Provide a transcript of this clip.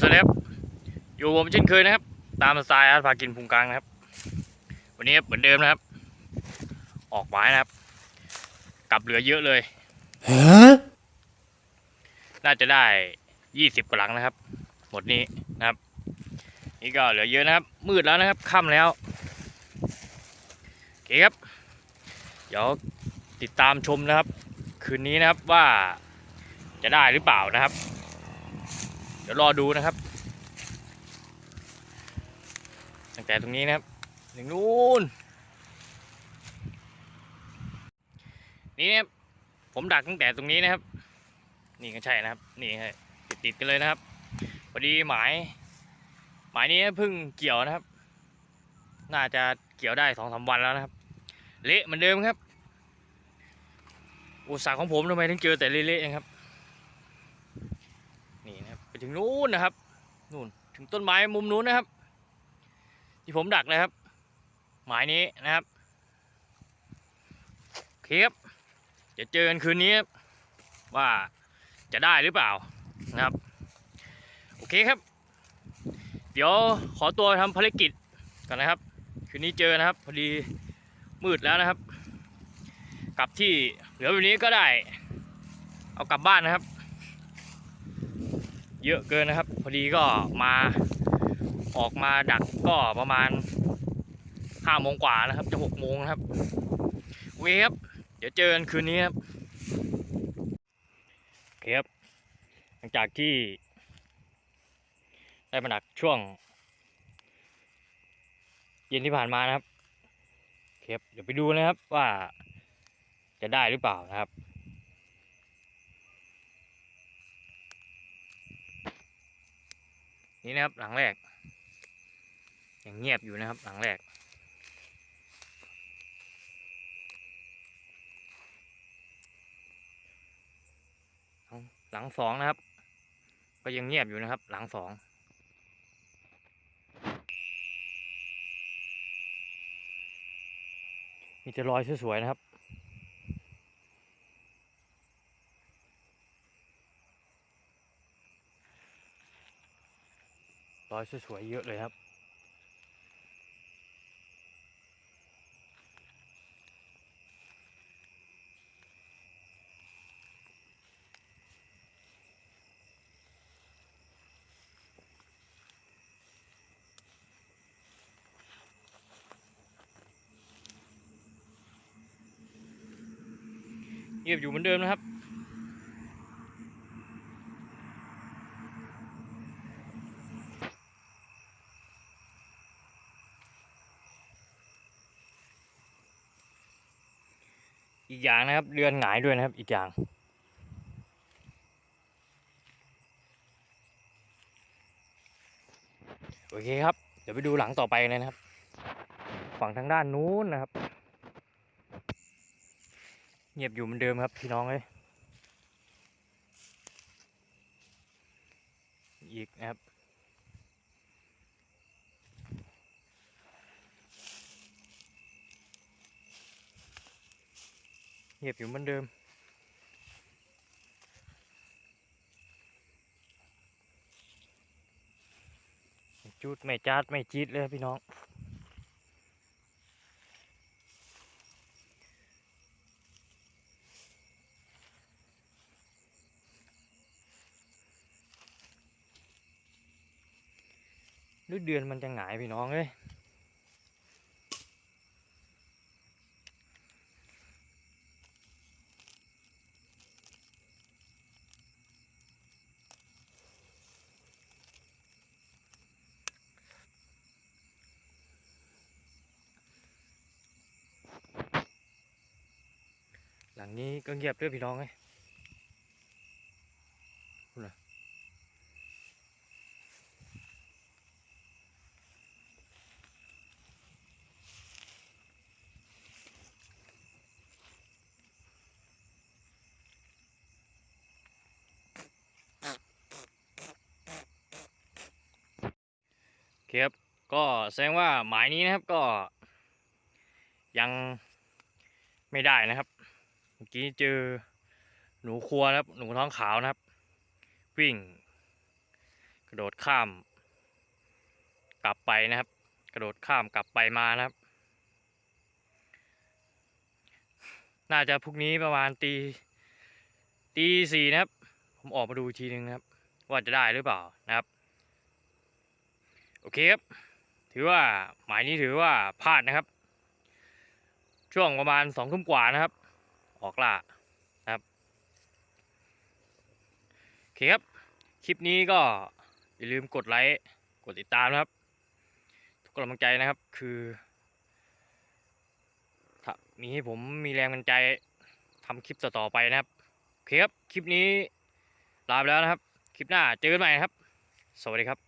สวัสดีครับอยู่ผมเช่นเคยนะครับ ตามสไตล์อาร์ตพากินพุงกลางนะครับ วันนี้เหมือนเดิมนะครับ ออกหมายนะครับ กลับเหลือเยอะเลยน่าจะได้ยี่สิบกว่าหลังนะครับ หมดนี้นะครับ นี่ก็เหลือเยอะนะครับ มืดแล้วนะครับค่ำแล้วโอเคครับ เดี๋ยวติดตามชมนะครับ คืนนี้นะครับว่าจะได้หรือเปล่านะครับ เดี๋ยวรอดูนะครับ ตั้งแต่ตรงนี้นะครับถึงนู้นนี่นะครับผมดักตั้งแต่ตรงนี้นะครับ นี่ก็ใช่นะครับ นี่ฮะติดติดกันเลยนะครับพอดีหมาย หมายนี้เพิ่งเกี่ยวนะครับ น่าจะเกี่ยวได้สองสามวันแล้วนะครับ เละเหมือนเดิมครับอุตสาห์ของผมทำไมถึงเจอแต่เละๆนะครับนี่นะครับ ถึงนู้นนะครับนู่นถึงต้นไม้มุมนู้นนะครับ ที่ผมดักเลยครับ หมายนี้นะครับโอเคครับจะเจอกันคืนนี้ว่าจะได้หรือเปล่านะครับ โอเคครับ เดี๋ยวขอตัวทำภารกิจก่อนนะครับ คืนนี้เจอนะครับ พอดีมืดแล้วนะครับ กลับที่เหลือแบบนี้ก็ได้ เอากลับบ้านนะครับ เยอะเกินนะครับ พอดีก็มาออกมาดักก็ประมาณห้าโมงกว่านะครับ จะหกโมงนะครับโอเคครับ เดี๋ยวเจอกันคืนนี้ครับโอเคครับ หลังจากที่ ได้มาดักช่วง เย็นที่ผ่านมานะครับโอเคครับเดี๋ยวไปดูนะครับว่าจะได้หรือเปล่านะครับ นี่นะครับหลังแรกยังเงียบอยู่นะครับ หลังแรกหลังหลังสองนะครับ ก็ยังเงียบอยู่นะครับ หลังสองมีแต่รอยสวยๆนะครับ รอยสวยๆเยอะเลยครับ เงียบอยู่เหมือนเดิมนะครับ อีกอย่างนะครับ เรือนหงายด้วยนะครับ อีกอย่างโอเคครับ เดี๋ยวไปดูหลังต่อไปเลยนะครับ ฝั่งทางด้านนู้นนะครับ เงียบอยู่เหมือนเดิมครับพี่น้องเลยอีกนะครับ เงียบอยู่เหมือนเดิม จุดไม่จัดไม่จีดเลยพี่น้องหรือเดือนมันจะหงายพี่น้องเอ้ย หลังนี้ก็เงียบด้วยพี่น้องเอ้ยพูดนะโอเคครับก็แสดงว่าหมายนี้นะครับก็ยังไม่ได้นะครับ เมื่อกี้เจอหนูครัวนะครับ หนูท้องขาวนะครับ วิ่ง กระโดดข้าม กลับไปนะครับ กระโดดข้ามกลับไปมานะครับ น่าจะพรุ่งนี้ประมาณตีตีสี่นะครับ ผมออกมาดูอีกทีนึงนะครับ ว่าจะได้หรือเปล่านะครับ โอเคครับ ถือว่าหมายนี้ถือว่าพลาดนะครับ ช่วงประมาณสองทุ่มกว่านะครับ ออกล่านะครับโอเคครับ คลิปนี้ก็อย่าลืมกดไลค์ กดติดตามนะครับ ทุกกำลังใจนะครับคือถ้ามีให้ผมมีแรงบันใจทำคลิปต่อๆไปนะครับ โอเคครับ คลิปนี้ลาไปแล้วนะครับ คลิปหน้าเจอกันใหม่นะครับ สวัสดีครับ